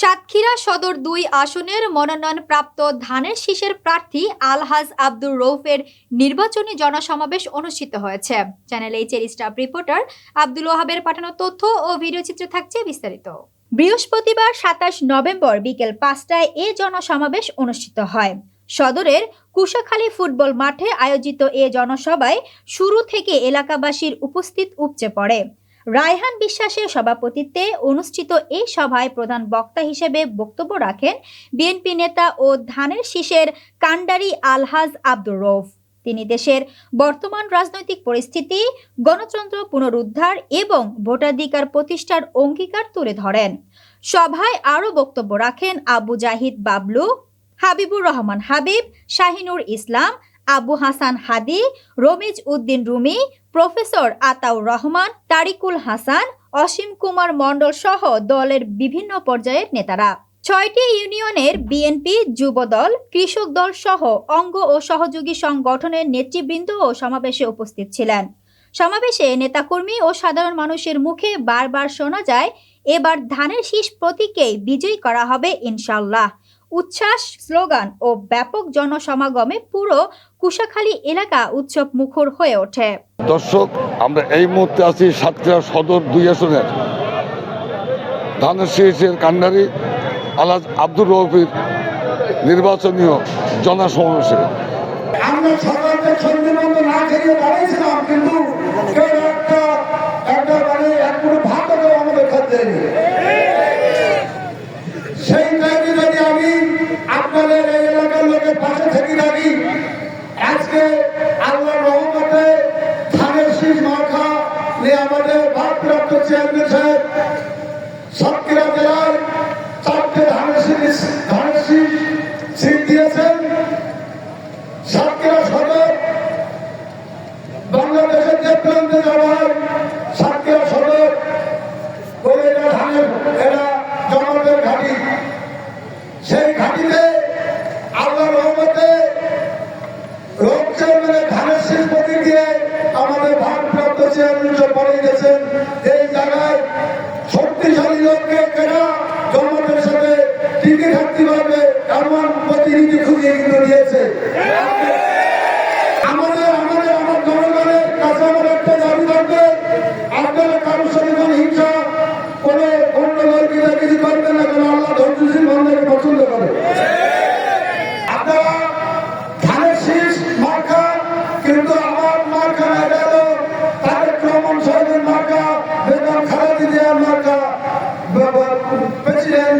সাতক্ষীরা সদর দুই আসনের মনোনয়নপ্রাপ্ত ধানের শীষের প্রার্থী আলহাজ আব্দুর রৌফের নির্বাচনী জনসমাবেশ অনুষ্ঠিত হয়েছে। চ্যানেল এইচের স্টাফ রিপোর্টার আব্দুল ওহাবের পাঠানো তথ্য ও ভিডিও চিত্র থাকছে বিস্তারিত। বৃহস্পতিবার সাতাশ নভেম্বর বিকেল পাঁচটায় এ জনসমাবেশ অনুষ্ঠিত হয়। সদরের কুশাখালী ফুটবল মাঠে আয়োজিত এ জনসভায় শুরু থেকে এলাকাবাসীর উপস্থিত উপচে পড়ে। রায়হান বিশ্বাসের সভাপতিত্বে অনুষ্ঠিত এই সভায় প্রধান বক্তা হিসেবে বক্তব্য রাখেন বিএনপি নেতা ও ধানের শীষের কান্ডারি আলহাজ আব্দুর রৌফ তিনি দেশের বর্তমান রাজনৈতিক পরিস্থিতি, গণতন্ত্র পুনরুদ্ধার এবং ভোটাধিকার প্রতিষ্ঠার অঙ্গীকার তুলে ধরেন। সভায় আরও বক্তব্য রাখেন আবু জাহিদ বাবলু, হাবিবুর রহমান হাবিব, শাহিনুর ইসলাম আবু হাসান হাদি, রমিজ উদ্দিন রুমি, প্রফেসর আতাউর রহমান, তারিকুল হাসান, অসীম কুমার মণ্ডল সহ দলের বিভিন্ন পর্যায়ের নেতারা। ছয়টি ইউনিয়নের বিএনপি যুবদল কৃষক দল সহ অঙ্গ ও সহযোগী সংগঠনের নেতৃবৃন্দ ও সমাবেশে উপস্থিত ছিলেন। সমাবেশে নেতাকর্মী ও সাধারণ মানুষের মুখে বারবার শোনা যায় এবার ধানের শীষ প্রতীকেই বিজয়ী করা হবে ইনশাল্লাহ উচ্ছ্বাস স্লোগান ও ব্যাপক জনসমাগমে পুরো কুশাখালী এলাকা উৎসব মুখর হয়ে ওঠে। দর্শক আমরা এই মুহূর্তে আছি সাতক্ষীরা সদর দুই আসনের। ধানের শীষের কান্ডারি আলাজ আব্দুর রফির নির্বাচনীয় জনসমাবেশে। আমরা সরকারকে সন্ধে মতো না খেয়ে দাঁড়িয়েছিলাম কিন্তু আপনাদের এই এলাকার লোকের পাশে থেকে থাকি। আজকে আল্লাহ রহমতে ধানের শীষ মার্কা নিয়ে আমাদের ভারপ্রাপ্ত চেয়ারম্যান সাহেব সাতক্ষীরা জেলায় চারটে ধানের শীষ ধানের শীষ সিট দিয়েছেন। সাতক্ষীরা সদর বাংলাদেশের যে প্রান্তে যাওয়ার সাতক্ষীরা সদর বলে এটা ধানের এরা জনগণের ঘাঁটি সেই ঘাঁটিতে আল্লাহ রহমতে রোগ চেয়ারম্যানের ধানের শীষ প্রতীক দিয়ে আমাদের এই জায়গায় শক্তিশালী লোককে কেনা জনগণের সাথে টিকে প্রতিনিধি খুঁজে দিয়েছে আমাদের আমাদের আমার জনগণের কাছে আমার একটা দাবি থাকবে আপনারা কারোর সাথে কোনো হিংসা কোনো গন্ডগোল কিনা কিছু করবেন না কেন আল্লাহ ধৈর্যশীল বন্ধকে পছন্দ করে আপনারা ধানের শীষ মার্কা কিন্তু আমার মার্কা না গেল তারেক রহমান সাহেবের মার্কা বেগম খালেদি জিয়ার মার্কা প্রেসিডেন্ট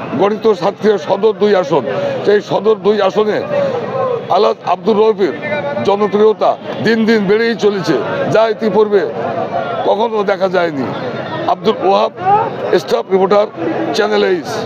গঠিত সাতক্ষীরা সদর দুই আসন। সেই সদর দুই আসনে আলাদ আব্দুর রফির জনপ্রিয়তা দিন দিন বেড়েই চলেছে। যা ইতিপূর্বে কখনো দেখা যায়নি। Abdul Wahab staff reporter, channel S